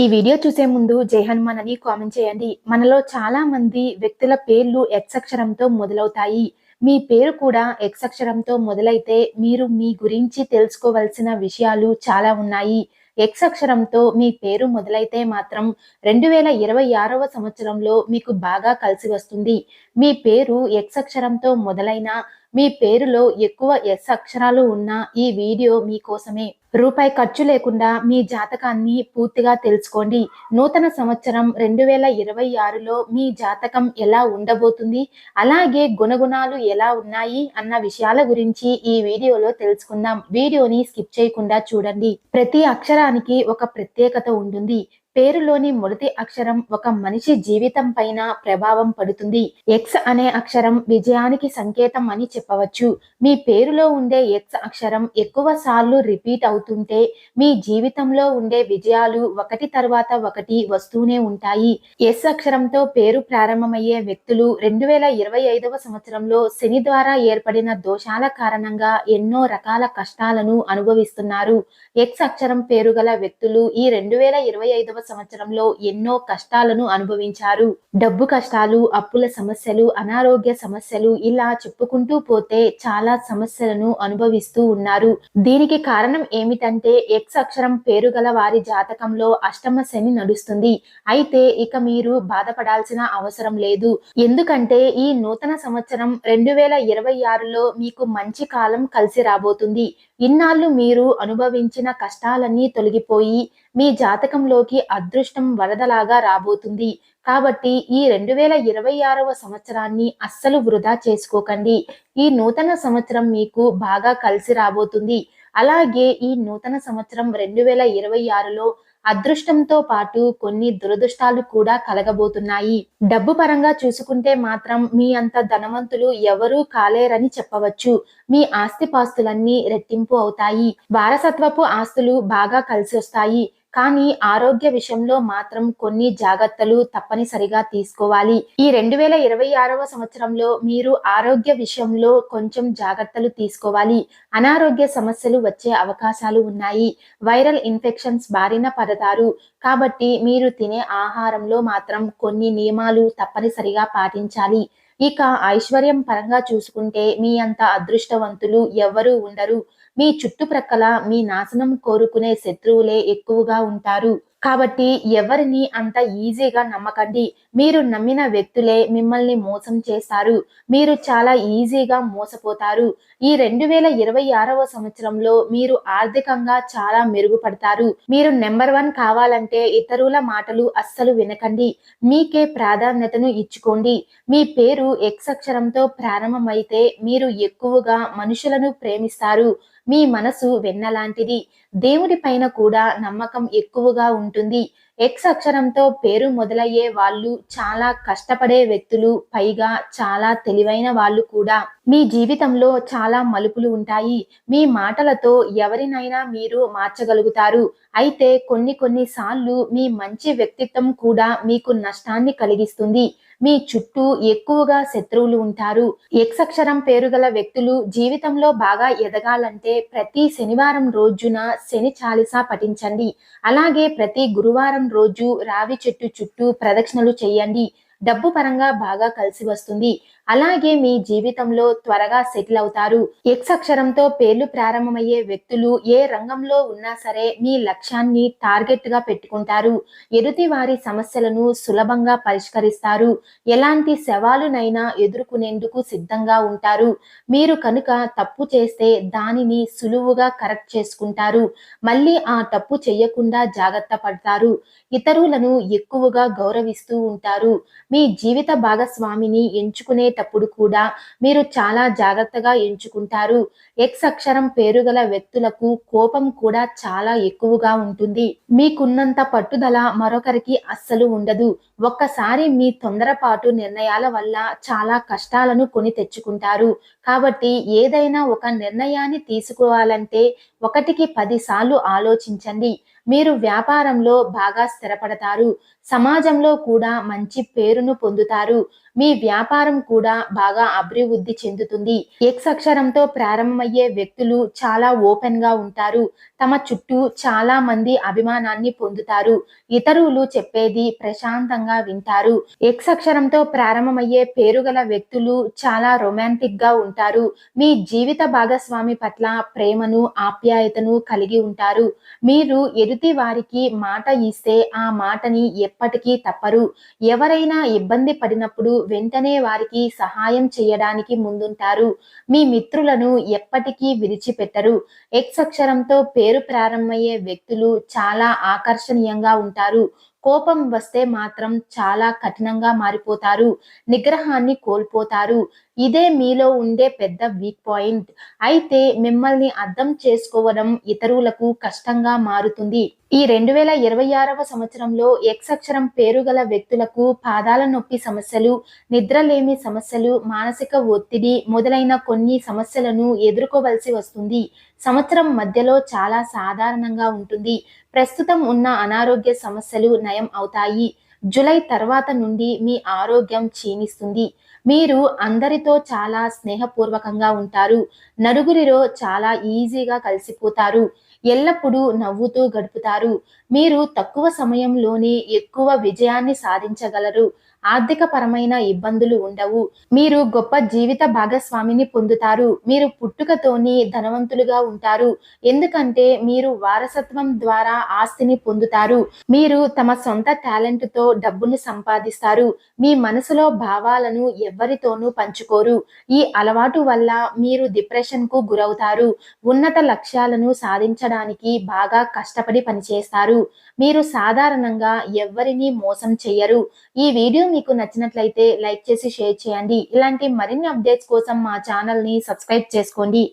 ఈ వీడియో చూసే ముందు జై హనుమాన్ అని కామెంట్ చేయండి. మనలో చాలా మంది వ్యక్తుల పేర్లు ఎక్స్ అక్షరంతో మొదలవుతాయి. మీ పేరు కూడా ఎక్స్ అక్షరంతో మొదలైతే మీరు మీ గురించి తెలుసుకోవలసిన విషయాలు చాలా ఉన్నాయి. ఎక్స్ అక్షరంతో మీ పేరు మొదలైతే మాత్రం రెండు వేల ఇరవై ఆరవ సంవత్సరంలో మీకు బాగా కలిసి వస్తుంది. మీ పేరు ఎక్స్ అక్షరంతో మొదలైన మీ పేరులో ఎక్కువ ఎస్ అక్షరాలు ఉన్న ఈ వీడియో మీకోసమే రూపాయి ఖర్చు లేకుండా మీ జాతకాన్ని పూర్తిగా తెలుసుకోండి. నూతన సంవత్సరం రెండు వేల ఇరవై ఆరులో మీ జాతకం ఎలా ఉండబోతుంది? అలాగే గుణగుణాలు ఎలా ఉన్నాయి? అన్న విషయాల గురించి ఈ వీడియోలో తెలుసుకుందాం. వీడియోని స్కిప్ చేయకుండా చూడండి. ప్రతి అక్షరానికి ఒక ప్రత్యేకత ఉంటుంది. పేరులోని మొదటి అక్షరం ఒక మనిషి జీవితం పైన ప్రభావం పడుతుంది. ఎక్స్ అనే అక్షరం విజయానికి సంకేతం అని చెప్పవచ్చు. మీ పేరులో ఉండే ఎక్స్ అక్షరం ఎక్కువ సార్లు రిపీట్ అవుతుంటే మీ జీవితంలో ఉండే విజయాలు ఒకటి తర్వాత ఒకటి వస్తూనే ఉంటాయి. ఎస్ అక్షరంతో పేరు ప్రారంభమయ్యే వ్యక్తులు రెండు వేల ఇరవై ఐదవ సంవత్సరంలో శని ద్వారా ఏర్పడిన దోషాల కారణంగా ఎన్నో రకాల కష్టాలను అనుభవిస్తున్నారు. ఎక్స్ అక్షరం పేరు గల వ్యక్తులు ఈ రెండు వేల ఇరవై ఐదవ సంవత్సరంలో ఎన్నో కష్టాలను అనుభవించారు. డబ్బు కష్టాలు అప్పుల సమస్యలు అనారోగ్య సమస్యలు ఇలా చెప్పుకుంటూ పోతే చాలా సమస్యలను అనుభవిస్తూ ఉన్నారు. దీనికి కారణం ఏమిటంటే ఎక్స్ అక్షరం పేరు గల వారి జాతకంలో అష్టమ శని నడుస్తుంది. అయితే ఇక మీరు బాధపడాల్సిన అవసరం లేదు. ఎందుకంటే ఈ నూతన సంవత్సరం రెండు వేల ఇరవై ఆరులో మీకు మంచి కాలం కలిసి రాబోతుంది. ఇన్నాళ్ళు మీరు అనుభవించిన కష్టాలన్నీ తొలగిపోయి మీ జాతకంలోకి అదృష్టం వరదలాగా రాబోతుంది. కాబట్టి ఈ రెండు వేల ఇరవై ఆరవ సంవత్సరాన్ని అస్సలు వృధా చేసుకోకండి. ఈ నూతన సంవత్సరం మీకు బాగా కలిసి రాబోతుంది. అలాగే ఈ నూతన సంవత్సరం రెండు వేల ఇరవై ఆరులో అదృష్టంతో పాటు కొన్ని దురదృష్టాలు కూడా కలగబోతున్నాయి. డబ్బు పరంగా చూసుకుంటే మాత్రం మీ అంత ధనవంతులు ఎవరూ కాలేరని చెప్పవచ్చు. మీ ఆస్తిపాస్తులన్నీ రెట్టింపు అవుతాయి. వారసత్వపు ఆస్తులు బాగా కలిసి వస్తాయి కానీ ఆరోగ్య విషయంలో మాత్రం కొన్ని జాగ్రత్తలు తప్పనిసరిగా తీసుకోవాలి. ఈ రెండు వేల ఇరవై ఆరవ సంవత్సరంలో మీరు ఆరోగ్య విషయంలో కొంచెం జాగ్రత్తలు తీసుకోవాలి. అనారోగ్య సమస్యలు వచ్చే అవకాశాలు ఉన్నాయి. వైరల్ ఇన్ఫెక్షన్స్ బారిన పడతారు. కాబట్టి మీరు తినే ఆహారంలో మాత్రం కొన్ని నియమాలు తప్పనిసరిగా పాటించాలి. ఇక ఐశ్వర్యం పరంగా చూసుకుంటే మీ అంత అదృష్టవంతులు ఎవ్వరూ ఉండరు. మీ చుట్టుప్రక్కల మీ నాశనం కోరుకునే శత్రువులే ఎక్కువగా ఉంటారు. కాబట్టి ఎవరిని అంత ఈజీగా నమ్మకండి. మీరు నమ్మిన వ్యక్తులే మిమ్మల్ని మోసం చేస్తారు. మీరు చాలా ఈజీగా మోసపోతారు. ఈ రెండు వేల ఇరవై ఆరవ సంవత్సరంలో మీరు ఆర్థికంగా చాలా మెరుగుపడతారు. మీరు నెంబర్ వన్ కావాలంటే ఇతరుల మాటలు అస్సలు వినకండి. మీకే ప్రాధాన్యతను ఇచ్చుకోండి. మీ పేరు ఎక్స్ అక్షరంతో ప్రారంభమైతే మీరు ఎక్కువగా మనుషులను ప్రేమిస్తారు. మీ మనసు వెన్నలాంటిది. దేవుడి పైన కూడా నమ్మకం ఎక్కువగా ఉంటుంది. ఎక్స్ అక్షరంతో పేరు మొదలయ్యే వాళ్ళు చాలా కష్టపడే వ్యక్తులు పైగా చాలా తెలివైన వాళ్ళు కూడా. మీ జీవితంలో చాలా మలుపులు ఉంటాయి. మీ మాటలతో ఎవరినైనా మీరు మార్చగలుగుతారు. అయితే కొన్ని కొన్ని సార్లు మీ మంచి వ్యక్తిత్వం కూడా మీకు నష్టాన్ని కలిగిస్తుంది. మీ చుట్టూ ఎక్కువగా శత్రువులు ఉంటారు. ఎక్స్ అక్షరం పేరు గల వ్యక్తులు జీవితంలో బాగా ఎదగాలంటే ప్రతి శనివారం రోజున శని చాలిసా పఠించండి. అలాగే ప్రతి గురువారం రోజు రావి చెట్టు చుట్టూ ప్రదక్షిణలు చేయండి. డబ్బు పరంగా బాగా కలిసి వస్తుంది. అలాగే మీ జీవితంలో త్వరగా సెటిల్ అవుతారు. ఎక్స్ అక్షరంతో పేర్లు ప్రారంభమయ్యే వ్యక్తులు ఏ రంగంలో ఉన్నా సరే మీ లక్ష్యాన్ని టార్గెట్గా పెట్టుకుంటారు. ఎదుటి వారి సమస్యలను సులభంగా పరిష్కరిస్తారు. ఎలాంటి సవాలునైనా ఎదుర్కొనేందుకు సిద్ధంగా ఉంటారు. మీరు కనుక తప్పు చేస్తే దానిని సులువుగా కరెక్ట్ చేసుకుంటారు. మళ్ళీ ఆ తప్పు చేయకుండా జాగ్రత్త పడతారు. ఇతరులను ఎక్కువగా గౌరవిస్తూ ఉంటారు. మీ జీవిత భాగస్వామిని ఎంచుకునే చేసేటప్పుడు కూడా మీరు చాలా జాగ్రత్తగా ఎంచుకుంటారు. ఎక్స్ అక్షరం పేరు గల వ్యక్తులకు కోపం కూడా చాలా ఎక్కువగా ఉంటుంది. మీకున్నంత పట్టుదల మరొకరికి అస్సలు ఉండదు. ఒక్కసారి మీ తొందరపాటు నిర్ణయాల వల్ల చాలా కష్టాలను కొని తెచ్చుకుంటారు. కాబట్టి ఏదైనా ఒక నిర్ణయాన్ని తీసుకోవాలంటే ఒకటికి పదిసార్లు ఆలోచించండి. మీరు వ్యాపారంలో బాగా స్థిరపడతారు. సమాజంలో కూడా మంచి పేరును పొందుతారు. మీ వ్యాపారం కూడా బాగా అభివృద్ధి చెందుతుంది. ఎక్స్ అక్షరంతో ప్రారంభమయ్యే వ్యక్తులు చాలా ఓపెన్గా ఉంటారు. తమ చుట్టూ చాలా మంది అభిమానాన్ని పొందుతారు. ఇతరులు చెప్పేది ప్రశాంతంగా వింటారు. ఎక్స్ అక్షరంతో ప్రారంభమయ్యే పేరుగల వ్యక్తులు చాలా రొమాంటిక్గా ఉంటారు. మీ జీవిత భాగస్వామి పట్ల ప్రేమను ఆప్యాయతను కలిగి ఉంటారు. మీరు ఎదుటి వారికి మాట ఇస్తే ఆ మాటని ఎప్పటికీ తప్పరు. ఎవరైనా ఇబ్బంది పడినప్పుడు వెంటనే వారికి సహాయం చేయడానికి ముందుంటారు. మీ మిత్రులను ఎప్పటికీ విడిచిపెట్టరు. ఎక్స్ అక్షరంతో పేరు పేరు ప్రారంభమయ్యే వ్యక్తులు చాలా ఆకర్షణీయంగా ఉంటారు. కోపం వస్తే మాత్రం చాలా కఠినంగా మారిపోతారు నిగ్రహాన్ని కోల్పోతారు. ఇదే మీలో ఉండే పెద్ద వీక్ పాయింట్ అయితే మిమ్మల్ని అర్థం చేసుకోవడం ఇతరులకు కష్టంగా మారుతుంది. ఈ రెండు వేల ఇరవై ఆరవ సంవత్సరంలో ఎక్స్ అక్షరం పేరు గల వ్యక్తులకు పాదాల నొప్పి సమస్యలు నిద్రలేమి సమస్యలు మానసిక ఒత్తిడి మొదలైన కొన్ని సమస్యలను ఎదుర్కోవలసి వస్తుంది. సంవత్సరం మధ్యలో చాలా సాధారణంగా ఉంటుంది. ప్రస్తుతం ఉన్న అనారోగ్య సమస్యలు నయం అవుతాయి. జూలై తర్వాత నుండి మీ ఆరోగ్యం క్షీణిస్తుంది. మీరు అందరితో చాలా స్నేహపూర్వకంగా ఉంటారు. నలుగురిలో చాలా ఈజీగా కలిసిపోతారు. ఎల్లప్పుడూ నవ్వుతూ గడుపుతారు. మీరు తక్కువ సమయంలోనే ఎక్కువ విజయాన్ని సాధించగలరు. ఆర్థిక పరమైన ఇబ్బందులు ఉండవు. మీరు గొప్ప జీవిత భాగస్వామిని పొందుతారు. మీరు పుట్టుకతోని ధనవంతులుగా ఉంటారు. ఎందుకంటే మీరు వారసత్వం ద్వారా ఆస్తిని పొందుతారు. మీరు తమ సొంత టాలెంట్తో డబ్బును సంపాదిస్తారు. మీ మనసులో భావాలను ఎవ్వరితోనూ పంచుకోరు. ఈ అలవాటు వల్ల మీరు డిప్రెషన్కు గురవుతారు. ఉన్నత లక్ష్యాలను సాధించడానికి బాగా కష్టపడి పనిచేస్తారు. మీరు సాధారణంగా ఎవరిని మోసం చెయ్యరు. ఈ వీడియో మీకు నచ్చినట్లయితే లైక్ చేసి షేర్ చేయండి. ఇలాంటి మరిన్ని అప్డేట్స్ కోసం మా ఛానల్ని సబ్స్క్రైబ్ చేసుకోండి.